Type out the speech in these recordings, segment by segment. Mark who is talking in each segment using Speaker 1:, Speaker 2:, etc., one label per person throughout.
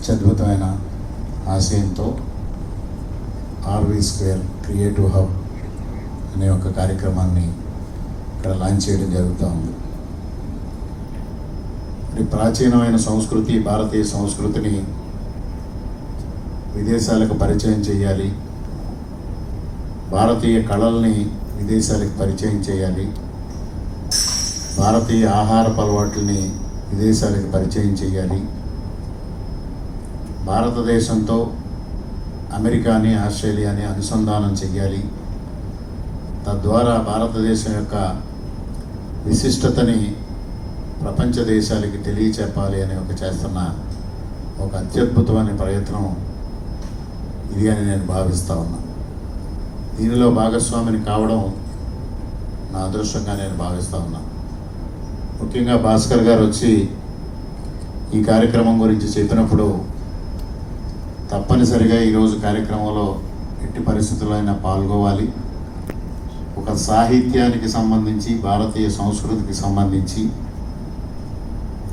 Speaker 1: అత్యద్భుతమైన ఆశయంతో RV square creative hub అనే ఒక కార్యక్రమాన్ని ఇక్కడ లాంచ్ చేయడం జరుగుతూ ఉంది. మరి ప్రాచీనమైన సంస్కృతి భారతీయ సంస్కృతిని విదేశాలకు పరిచయం చేయాలి భారతీయ కళల్ని విదేశాలకు పరిచయం చేయాలి భారతీయ ఆహారపు అలవాట్లని విదేశాలకు పరిచయం చేయాలి భారతదేశంతో అమెరికాని ఆస్ట్రేలియాని అనుసంధానం చేయాలి తద్వారా భారతదేశం యొక్క విశిష్టతని ప్రపంచ దేశాలకి తెలియచెప్పాలి అని ఒక చేస్తున్న ఒక అత్యద్భుతమైన ప్రయత్నం ఇది అని నేను భావిస్తూ ఉన్నా. దీనిలో భాగస్వామిని కావడం నా అదృష్టంగా నేను భావిస్తూ ఉన్నా. ముఖ్యంగా భాస్కర్ గారు వచ్చి ఈ కార్యక్రమం గురించి చెప్పినప్పుడు తప్పనిసరిగా ఈరోజు కార్యక్రమంలో ఎట్టి పరిస్థితుల్లో అయినా పాల్గొవాలి. ఒక సాహిత్యానికి సంబంధించి భారతీయ సంస్కృతికి సంబంధించి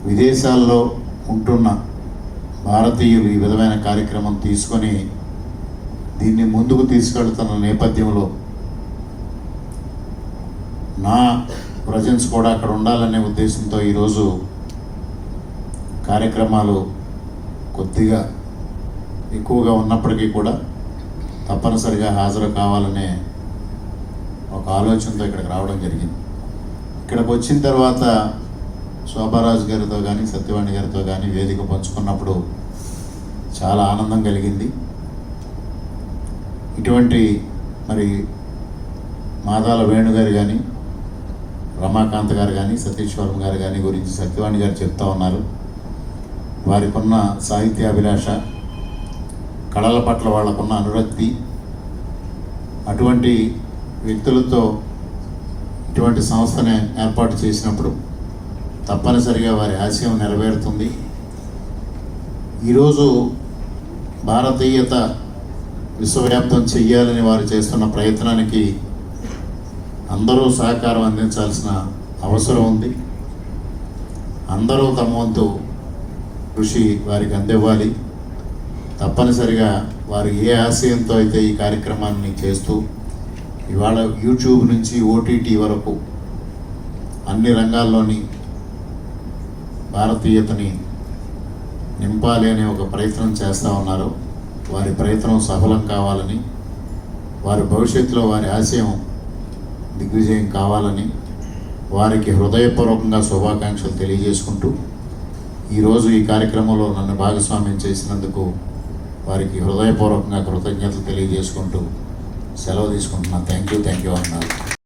Speaker 1: విదేశాల్లో ఉంటున్న భారతీయులు ఈ విధమైన కార్యక్రమం తీసుకొని దీన్ని ముందుకు తీసుకెళ్తున్న నేపథ్యంలో నా ప్రజెన్స్ కూడా అక్కడ ఉండాలనే ఉద్దేశంతో ఈరోజు కార్యక్రమాలు కొద్దిగా ఎక్కువగా ఉన్నప్పటికీ కూడా తప్పనిసరిగా హాజరు కావాలనే ఒక ఆలోచనతో ఇక్కడికి రావడం జరిగింది. ఇక్కడికి వచ్చిన తర్వాత శోభారాజు గారితో కానీ సత్యవాణి గారితో కానీ వేదిక పంచుకున్నప్పుడు చాలా ఆనందం కలిగింది. ఇటువంటి మరి మాదాల వేణు గారు కానీ రమాకాంత్ గారు కానీ సతీశ్వరం గారు కానీ గురించి సత్యవాణి గారు చెప్తా ఉన్నారు. వారికి ఉన్న సాహిత్యాభిలాష కళల పట్ల వాళ్ళకున్న అనురక్తి అటువంటి వ్యక్తులతో ఇటువంటి సంస్థని ఏర్పాటు చేసినప్పుడు తప్పనిసరిగా వారి ఆశయం నెరవేరుతుంది. ఈరోజు భారతీయత విశ్వవ్యాప్తం చెయ్యాలని వారు చేస్తున్న ప్రయత్నానికి అందరూ సహకారం అందించాల్సిన అవసరం ఉంది. అందరూ తమ వంతు కృషి వారికి అందివ్వాలి. తప్పనిసరిగా వారు ఏ ఆశయంతో అయితే ఈ కార్యక్రమాన్ని చేస్తూ ఇవాళ యూట్యూబ్ నుంచి ఓటీటీ వరకు అన్ని రంగాల్లోని భారతీయతని నింపాలి అనే ఒక ప్రయత్నం చేస్తూ ఉన్నారు. వారి ప్రయత్నం సఫలం కావాలని వారి భవిష్యత్తులో వారి ఆశయం దిగ్విజయం కావాలని వారికి హృదయపూర్వకంగా శుభాకాంక్షలు తెలియజేసుకుంటూ ఈరోజు ఈ కార్యక్రమంలో నన్ను భాగస్వామ్యం చేసినందుకు వారికి హృదయపూర్వకంగా కృతజ్ఞతలు తెలియజేసుకుంటూ సెలవు తీసుకుంటున్నాను. థ్యాంక్ యూ థ్యాంక్ యూ అన్నారు.